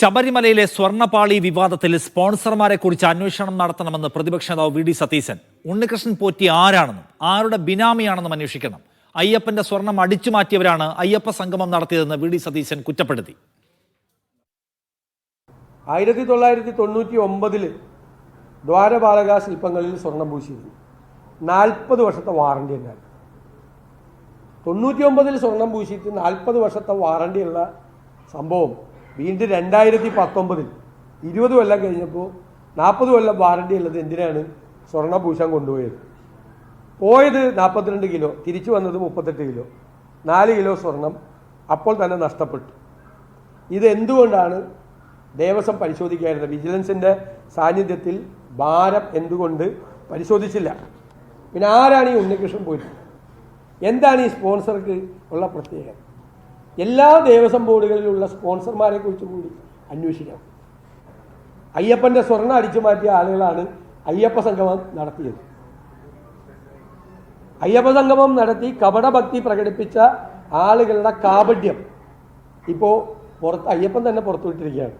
ശബരിമലയിലെ സ്വർണപാളി വിവാദത്തിൽ സ്പോൺസർമാരെ കുറിച്ച് അന്വേഷണം നടത്തണമെന്ന് പ്രതിപക്ഷ നേതാവ് വി ഡി സതീശൻ. ഉണ്ണികൃഷ്ണൻ പോറ്റി ആരാണെന്നും ആരുടെ ബിനാമിയാണെന്നും അന്വേഷിക്കണം. അയ്യപ്പന്റെ സ്വർണം അടിച്ചു മാറ്റിയവരാണ് അയ്യപ്പ സംഗമം നടത്തിയതെന്ന് വി ഡി സതീശൻ കുറ്റപ്പെടുത്തി. ആയിരത്തി തൊള്ളായിരത്തി തൊണ്ണൂറ്റി ഒമ്പതിൽ ദ്വാരപാലക ശില്പങ്ങളിൽ സ്വർണം പൂശിയിരുന്നു. നാൽപ്പത് വർഷത്തെ വാറണ്ടി ഉണ്ടായിരുന്നു തൊണ്ണൂറ്റി ഒമ്പതിൽ സ്വർണം പൂശിയിട്ട് നാൽപ്പത് വർഷത്തെ വാറണ്ടിയുള്ള സംഭവം വീണ്ടും രണ്ടായിരത്തി പത്തൊമ്പതിൽ ഇരുപത് കൊല്ലം കഴിഞ്ഞപ്പോൾ നാൽപ്പത് കൊല്ലം വാറണ്ടി ഉള്ളത് എന്തിനാണ്? സ്വർണഭൂഷൺ കൊണ്ടുപോയത്. പോയത് നാൽപ്പത്തിരണ്ട് കിലോ തിരിച്ചു വന്നത് മുപ്പത്തെട്ട് കിലോ. നാല് കിലോ സ്വർണം അപ്പോൾ തന്നെ നഷ്ടപ്പെട്ടു. ഇത് എന്തുകൊണ്ടാണ് ദേവസ്വം പരിശോധിക്കായിരുന്നത് വിജിലൻസിന്റെ സാന്നിധ്യത്തിൽ ഭാരം എന്തുകൊണ്ട് പരിശോധിച്ചില്ല. പിന്നെ ആരാണ് ഈ ഉണ്ണികൃഷ്ണൻ പോയിട്ട്? എന്താണ് ഈ സ്പോൺസർക്ക് ഉള്ള പ്രത്യേകത? എല്ലാ ദേവസ്വം ബോർഡുകളിലുള്ള സ്പോൺസർമാരെ കുറിച്ച് കൂടി അന്വേഷിക്കണം അയ്യപ്പന്റെ സ്വർണ അടിച്ചു മാറ്റിയ ആളുകളാണ് അയ്യപ്പ സംഗമം നടത്തിയത്. അയ്യപ്പ സംഗമം നടത്തി കപടഭക്തി പ്രകടിപ്പിച്ച ആളുകളുടെ കാപഢ്യം ഇപ്പോൾ പുറത്ത് അയ്യപ്പൻ തന്നെ പുറത്തുവിട്ടിരിക്കുകയാണ്.